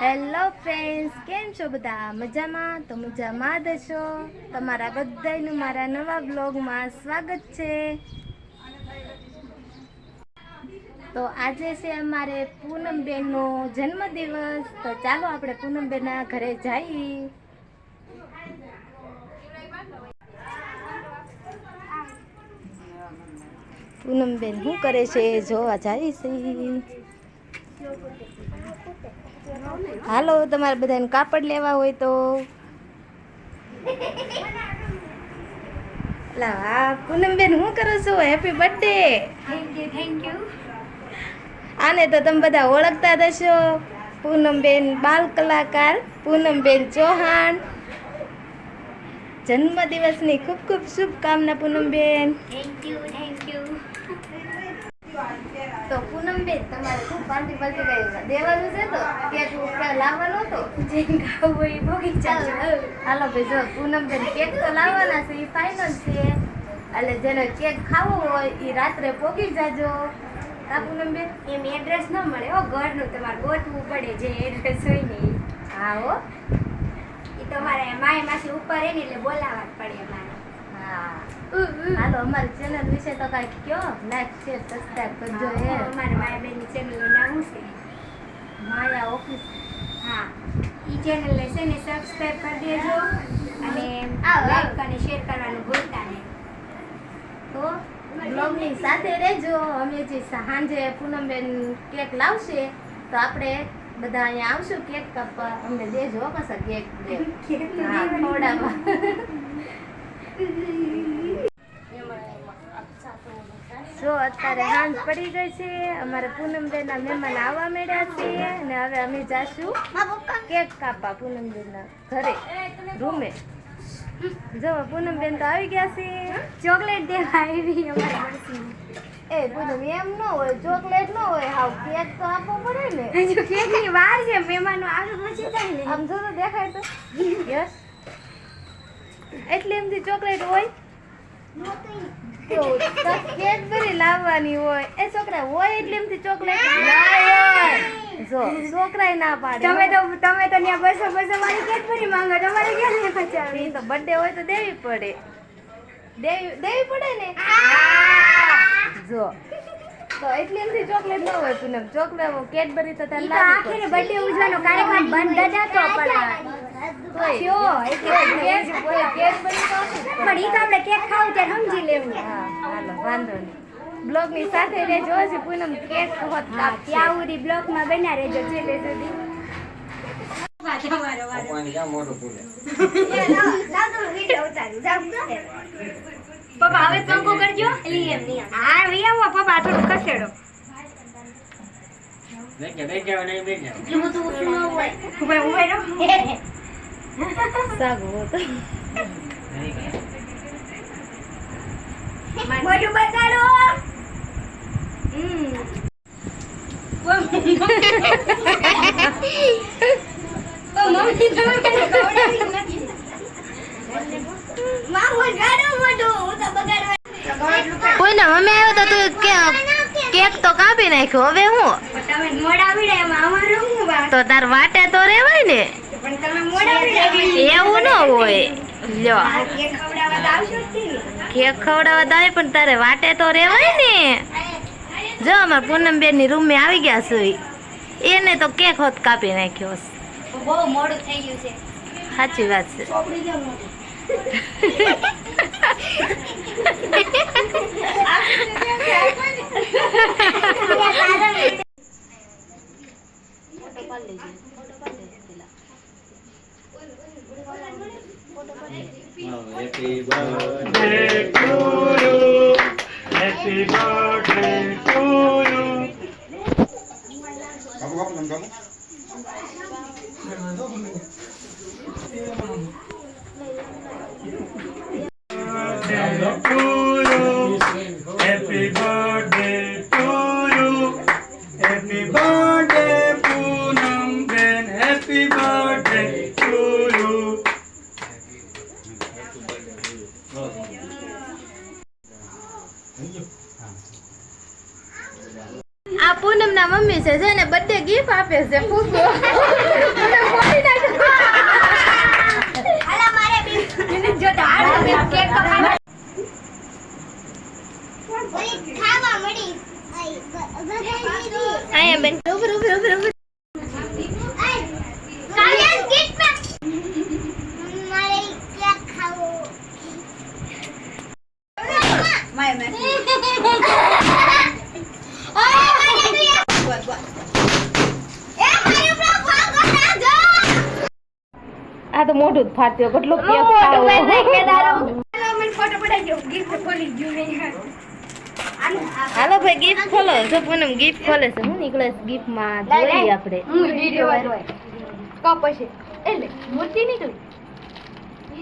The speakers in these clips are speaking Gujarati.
હેલો ફ્રેન્ડ્સ કેમ છો બધા? મજામાં? તો મજામાં જ હશો તમારા બધાનું મારા નવા બ્લોગમાં સ્વાગત છે. તો આજે છે અમારે પૂનમબેનનો જન્મદિવસ. તો ચાલો આપણે પૂનમબેનના ઘરે જઈએ. પૂનમબેન, શું કરે છે? જોવા જાય છે. હાલો તમારે બધાને કાપડ લેવા હોય તો. હા પૂનમબેન શું કરો છો? Happy birthday thank you thank you આને તો તમે બધા ઓળખતા જ હશો. પૂનમબેન બાલ કલાકાર પૂનમબેન ચૌહાણ. જન્મદિવસની ખૂબ ખૂબ શુભકામના Poonamben. Thank you thank you તમારે ખૂબ પાર્ટી પાર્ટી કઈ દેવાનું છે તો કેક લાવવાનો હતો. જે ખાવું હોય એ ભોગી ચાલો હાલો ભાઈ જો પૂનમબેન કેક તો લાવવાના છે એ ફાઇનલ છે. એટલે જેને કેક ખાવો હોય એ રાત્રે પોગી જાજો. કા પૂનમબેન? એમ એડ્રેસ ન મળે હો ઘરનું તમારે ગોતવું પડે જે એડ્રેસ હોય ને. હા હો. એ તમારે માય માસી ઉપર એને એટલે બોલાવવા જ પડે મારે હા. હાલો અમારી ચેનલ વિશે તો કાંઈક કયો લાઈક શેર સબસ્ક્રાઈબ કરજો હે અમારે માયા બેનની ચેનલનું નામ છે? માયા ઓફિસ. હા ઈ ચેનલને છે ને સબસ્ક્રાઇબ કરી દેજો અને લાઈક અને શેર કરવાનું ભૂલતા નહીં. તો બ્લોગની સાથે રહેજો. અમે જે સાંજે પૂનમબેન કેક લાવશે તો આપણે બધા અહીંયા આવશું કેક કાપવા અમને દેજો કશે પાછા કેક થોડામાં જો અત્યારે હાંજ પડી ગઈ છે અમારે પૂનમબેનના મહેમાન આવવા માંડ્યા છે અને હવે અમે જાશું કેક કાપવા પૂનમબેનના ઘરે રૂમે. જો પૂનમબેન તો આવી ગયા છે. ચોકલેટ દેવા આવી અમારી એ પૂનમ એમ ન હોય ચોકલેટ ન હોય હાવ કેક તો આપવો પડે ને. હજુ કેકની વાર છે મહેમાનો આવે પછી થાય ને. આમ જો તો દેખાય તો. યસ. એટલે એમથી ચોકલેટ હોય? કેક બરી લાવવાની હોય. એ છોકરા હોય એટલે એમથી ચોકલેટ ના જો છોકરાય ના પાડે. તમે તો તમે તો ત્યાં બસો બસો વાળી કેડબરી માંગો તમારે ક્યાં લે પચાવી? તો બર્થડે હોય તો દેવી પડે. દેવી દેવી પડે ને? જો. તો એટલી એમથી ચોકલેટ ન હોય પૂનમ. ચોકલેટ કેડબરી તો તારે લાવી આખરે. બર્થડે ઉજવાનો કાર્યક્રમ બંધ જ હતો પણ. તો કેડબરી તો પણ ઈ તો આપણે કેક ખાવું ત્યારે સમજી લેવું. હા હાલો વાંધો નહીં. બ્લોગની સાથે રહેજો હજી પૂનમ કેક હોત હા કાપશે. બ્લોગમાં બ્લોકમાં બન્યા રહેજો છેલ્લે સુધી પપ્પા હવે પંખો કરજો. હા વી પપ્પા થોડું ખસેડો. ઊભા ઊભા રહો. સાગુ. મોઢું મમ્મી. તમે મને ખવડાવી નથી. પૂનમ અમે આવ્યો તો તું કે- કેક તો કાપી નાખ્યો. હવે હું? તમે મોડા વિડે એમાં અમારું શું વાત? તો તાર વાટે તો રેવાય ને. એવું ન હોય. આ કેક ખવડાવવા તો આવશો જ તે. ને કેક ખવડાવવા તો આવે પણ તારે વાટે તો રેવાય ને. જો અમાર પૂનમબેનની રૂમે આવી ગયા છે એને તો કેક હોત કાપી નાખ્યો બહુ મોડું થઈ ગયું છે. સાચી વાત છે. જાવ મોઢું. Happy birthday to you. Happy birthday to you. Happy birthday to you. Happy birthday, Poonam. Then happy birthday. Mummy છે જેને બર્થડે ગિફ્ટ આપે છે ફૂગો મને ફોડી નાખ્યો. કેક ખાવા. અહીંયા બેન ઉભર ઉભર ઉભર આ તો મોઢું જ ફાટ્યો કેટલો કેક ખાવો ફોટો પડાઈ ગયો ગિફ્ટ ખોલી ગયું હાલો ભાઈ ગિફ્ટ ખોલો. જો પૂનમ ગિફ્ટ ખોલે છે. હું નીકળે ગિફ્ટમાં જોઈએ આપણે. હું વિડિયો કપ હશે એટલે મૂર્તિ નીકળી.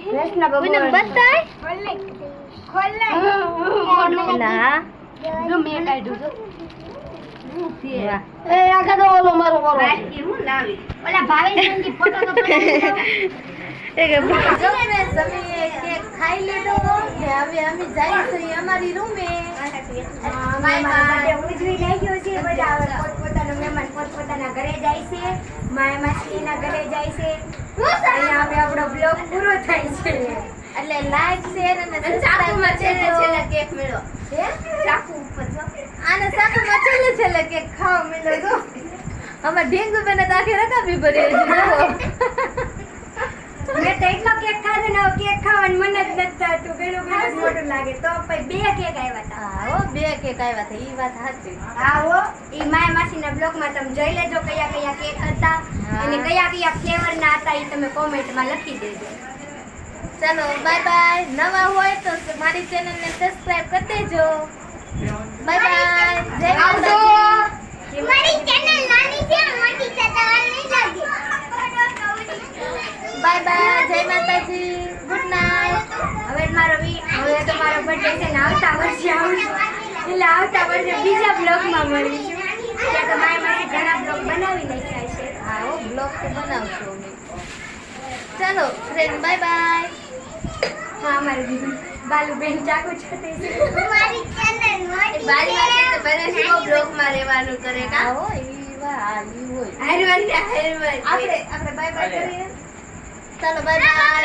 કૃષ્ણ પૂનમ બતાય? ખોલે. ખોલે. ના જો મેં કાઢ્યું હું. લાવી. ઓલા ફોટો તો પડાવી દો. એ કે ખાઈ ને હવે અમે જઈએ છીએ અમારી રૂમે મારા ઉજવી છે બધા. પોતપોતાના મહેમાન પોતપોતાના ઘરે જાય છે. માયા માસીના ઘરે જાય છે. અહીંયા હવે આપણો બ્લોગ પૂરો થાય છે. એટલે લાઈક શેર અને સબસ્ક્રાઇબ છેલ્લે છેલ્લે કેક મેળો હે? ચાકુ. સાકુમાં છેલ્લે છેલ્લે કેક ખાવા મેળવો જો આમાં ઢીંગુ બેને તો આખી રકાબી ભરી છે મેં તો એટલો કેક ખાધો ને કેક ખાવાનું મન જ નથી થતું. પેલું પેલું મોટું લાગે. તો પછી બે કેક આવ્યા હતા હા બે કેક આવ્યા હતા ઈ વાત સાચી. આવો ઈ માયા માસીના બ્લોગમાં તમે જોઈ લેજો કયા કયા કેક હતા અને કયા કયા ફ્લેવરના હતા એ તમે કોમેન્ટમાં લખી દેજો. ચાલો બાય બાય. નવા હોય તો મારી ચેનલને સબસ્ક્રાઇબ કરી દેજો. બાય બાય જય આવજો માતાજી મારી ચેનલ નાની છે મોટી છે તમારે નહીં લાગે બાય બાય જય માતાજી ગુડ નાઇટ હવે મારો વી હવે તો મારો બર્થડે છે ને આવતા વર્ષે આવશે એટલે આવતા વર્ષે બીજા બ્લોગમાં મળીશું ત્યાં તો મારી માસી ઘણા બ્લોગ બનાવી નાખ્યા છે હા હો બ્લોગ તો બનાવશો અમે ચાલો ફ્રેન્ડ બાય બાય હા અમારી બાલુબેન ચાકુ છતે છે બારી વાગે તો રહેવાનું કરે કા? હો ઈ વાત ઈ હોય. હારવાન ને હારવાન. આપણે આપણે બાય બાય કરીએ. ચાલો બાય બાય